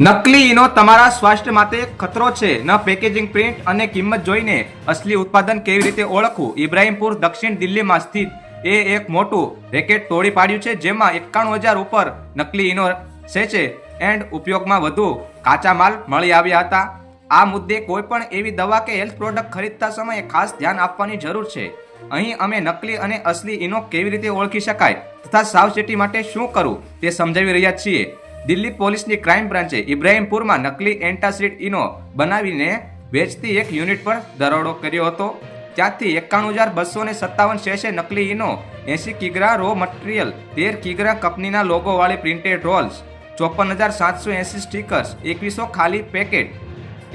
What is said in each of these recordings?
નકલી ઈનો તમારા સ્વાસ્થ્ય માટે ખતરો છે. ન પેકેજિંગ પ્રિન્ટ અને કિંમત જોઈને અસલી ઉત્પાદન કેવી રીતે ઓળખવું? ઇબ્રાહિમપુર દક્ષિણ દિલ્હીમાં સ્થિત એ એક મોટું રેકેટ તોડી પાડ્યું છે, જેમાં એકાણું હજાર ઉપર નકલી ઈનો છે એન્ડ ઉપયોગમાં વધુ કાચા માલ મળી આવ્યા હતા. આ મુદ્દે કોઈ પણ એવી દવા કે હેલ્થ પ્રોડક્ટ ખરીદતા સમયે ખાસ ધ્યાન આપવાની જરૂર છે. અહીં અમે નકલી અને અસલી ઈનો કેવી રીતે ઓળખી શકાય? તથા સાવચેતી માટે શું કરવું તે સમજાવી રહ્યા છીએ. દિલ્હી પોલીસની ક્રાઇમ બ્રાન્ચે ઇબ્રાહિમપુરમાં નકલી એન્ટાસિડ ઇનો બનાવીને વેચતી એક યુનિટ પર દરોડો કર્યો હતો. ત્યાંથી એકાણું હજાર બસો ને સત્તાવન શેષે નકલી ઇનો એસી કિગ્રા રો મટીરિયલ તેર કિગ્રા કંપનીના લોગોવાળી પ્રિન્ટેડ રોલ્સ ચોપન હજાર સાતસો એંસી સ્ટીકર્સ એકવીસો ખાલી પેકેટ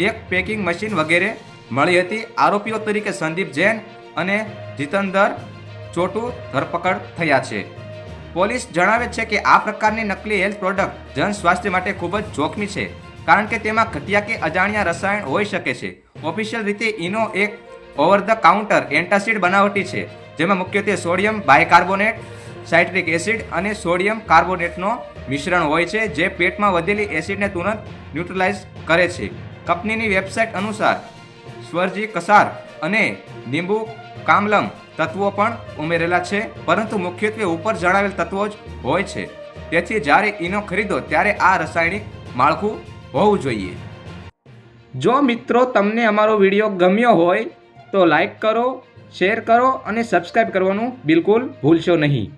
એક પેકિંગ મશીન વગેરે મળી હતી. આરોપીઓ તરીકે સંદીપ જૈન અને જીતંદર ચોટુ ધરપકડ થયા છે. પોલીસ જણાવે છે કે આ પ્રકારની નકલી હેલ્થ પ્રોડક્ટ જન સ્વાસ્થ્ય માટે ખૂબ જ જોખમી છે, કારણ કે તેમાં ઘટિયા કે અજાણ્યા રસાયણ હોઈ શકે છે. ઓફિશિયલ રીતે ઇનો એક ઓવર ધ કાઉન્ટર એન્ટાસિડ બનાવટી છે, જેમાં મુખ્યત્વે સોડિયમ બાયકાર્બોનેટ, સાઇટ્રિક એસિડ અને સોડિયમ કાર્બોનેટનો મિશ્રણ હોય છે, જે પેટમાં વધેલી એસિડને તુરંત ન્યુટ્રલાઇઝ કરે છે. કંપનીની વેબસાઇટ અનુસાર સ્વરજી કસાર અને લીંબુ કામલમ તત્વો પણ ઉમેરેલા છે, પરંતુ મુખ્યત્વે ઉપર જણાવેલ તત્વો જ હોય છે. તેથી જ્યારે ઈનો ખરીદો, ત્યારે આ રાસાયણિક માળખું હોવું જોઈએ. જો મિત્રો તમને અમારો વીડિયો ગમ્યો હોય, તો લાઈક કરો, શેર કરો અને સબસ્ક્રાઈબ કરવાનું બિલકુલ ભૂલશો નહીં.